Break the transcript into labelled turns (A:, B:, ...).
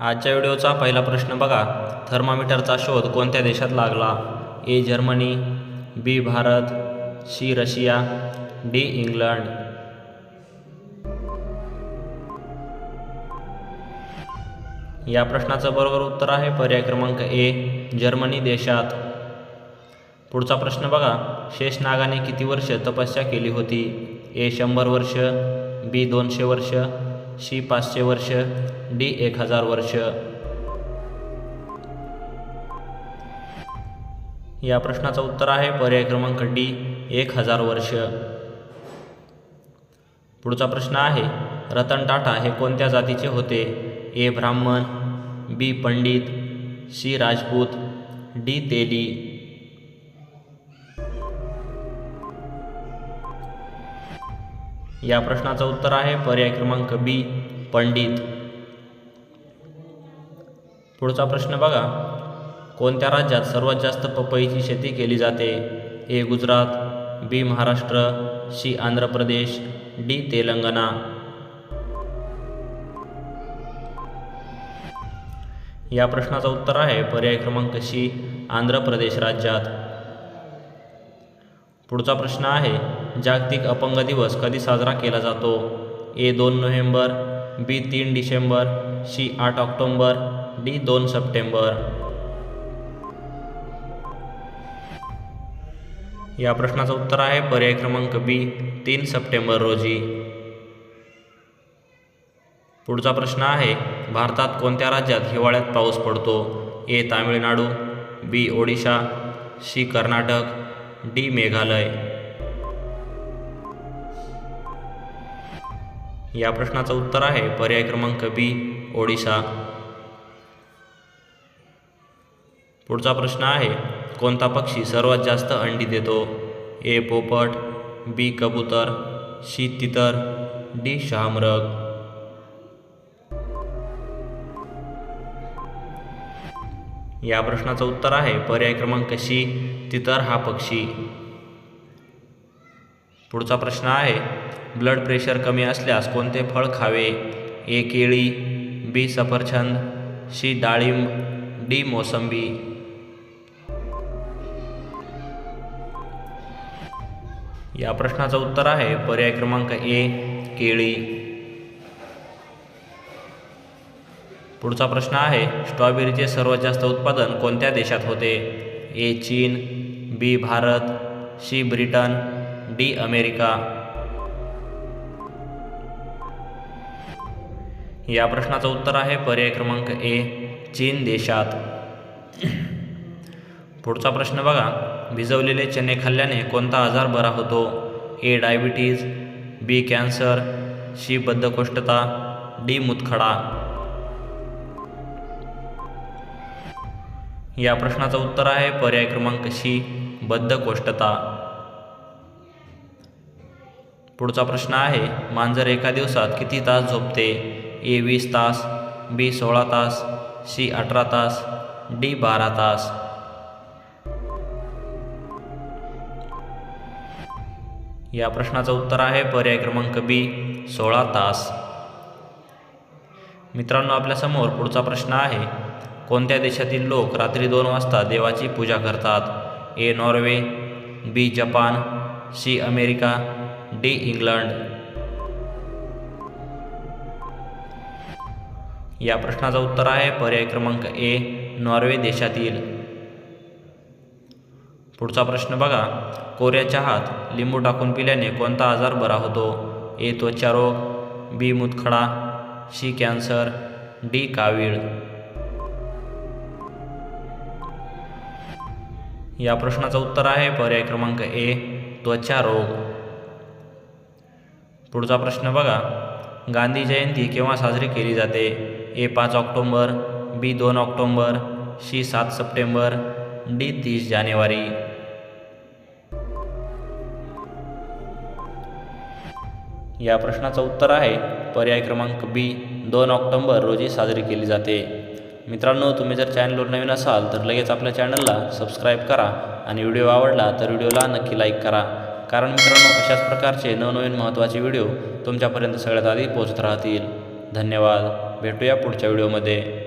A: आजच्या व्हिडिओचा पहिला प्रश्न बघा. थर्मामीटरचा शोध कोणत्या देशात लागला? A Germany B Bharat C Russia D England. या प्रश्नाचं बरोबर उत्तर आहे पर्याय क्रमांक ए जर्मनी देशात. पुढचा प्रश्न बघा. शेषनागाने किती वर्ष तपस्या केली होती? ए शंभर वर्ष बी दोनशे वर्ष सी पाचशे वर्ष डी एक हजार वर्ष. या प्रश्नाचं उत्तर आहे पर्याय क्रमांक डी एक हजार वर्ष. पुढचा प्रश्न आहे रतन टाटा हे कोणत्या जातीचे होते? A Brahmin B Pandit C Rajput D Teli. या प्रश्नाचं उत्तर आहे पर्याय क्रमांक बी पंडित. पुढचा प्रश्न बघा. कोणत्या राज्यात सर्वात जास्त पपईची शेती केली जाते? A Gujarat B Maharashtra C Andhra Pradesh D Telangana. या प्रश्नाचं उत्तर आहे पर्याय क्रमांक सी आंध्र प्रदेश राज्यात. पुढचा प्रश्न आहे जागतिक अपंग दिवस कधी साजरा केला जातो? ए दोन नोव्हेंबर बी तीन डिसेंबर सी आठ ऑक्टोंबर डी दोन सप्टेंबर. या प्रश्नाचं उत्तर आहे पर्याय क्रमांक बी तीन सप्टेंबर रोजी. पुढचा प्रश्न आहे भारतात कोणत्या राज्यात हिवाळ्यात पाऊस पडतो? A Tamil Nadu B Odisha C Karnataka D Meghalaya. या प्रश्नाचं उत्तर आहे. पर्याय क्रमांक बी ओडिशा. पुढचा प्रश्न आहे कोणता पक्षी सर्वात जास्त अंडी देतो? ए पोपट बी कबूतर सी तितर डी शहामृग. या प्रश्नाचं उत्तर आहे पर्याय क्रमांक सी तितर हा पक्षी. पुढचा प्रश्न आहे ब्लड प्रेशर कमी असल्यास कोणते फळ खावे? ए केळी बी सफरचंद सी डाळिंब डी मोसंबी. या प्रश्नाचं उत्तर आहे पर्याय क्रमांक ए केळी. पुढचा प्रश्न आहे स्ट्रॉबेरीचे सर्वात जास्त उत्पादन कोणत्या देशात होते? ए चीन B Bharat C Britain D America. या प्रश्नाचं उत्तर आहे पर्याय क्रमांक ए चीन देशात. पुढचा प्रश्न बघा. भिजवलेले चणे खाल्ल्याने कोणता आजार बरा होतो? A diabetes B cancer C बद्धकोष्ठता डी मुतखडा. या प्रश्नाचं उत्तर आहे पर्याय क्रमांक सी बद्धकोष्ठता. पुढचा प्रश्न आहे मांजर एका दिवसात किती तास झोपते? ए वीस तास बी सोळा तास सी अठरा तास डी बारा तास. या प्रश्नाचं उत्तर आहे पर्याय क्रमांक बी सोळा तास. मित्रांनो आपल्यासमोर पुढचा प्रश्न आहे कोणत्या देशातील लोक रात्री दोन वाजता देवाची पूजा करतात? A Norway B Japan C America D England. या प्रश्नाचं उत्तर आहे पर्याय क्रमांक ए नॉर्वे देशातील. पुढचा प्रश्न बघा. कोऱ्या चहात लिंबू टाकून पिल्याने कोणता आजार बरा होतो? ए त्वचारोग बी मुतखडा सी कॅन्सर डी कावीळ. या प्रश्नाचं उत्तर आहे पर्याय क्रमांक ए त्वचा रोग. पुढचा प्रश्न बघा. गांधी जयंती केव्हा साजरी केली जाते? ए पाच ऑक्टोंबर बी दोन ऑक्टोंबर सी सात सप्टेंबर डी तीस जानेवारी. या प्रश्नाचं उत्तर आहे पर्याय क्रमांक बी. दोन ऑक्टोंबर रोजी साजरी केली जाते. मित्रांनो तुम्ही जर चॅनलवर नवीन असाल तर लगेच आपल्या चॅनलला सबस्क्राईब करा आणि व्हिडिओ आवडला तर व्हिडिओला नक्की लाईक करा. कारण मित्रांनो अशाच प्रकारचे नवनवीन महत्त्वाचे व्हिडिओ तुमच्यापर्यंत सगळ्यात आधी पोहोचत राहतील. धन्यवाद. भेटूया पुढच्या व्हिडिओमध्ये.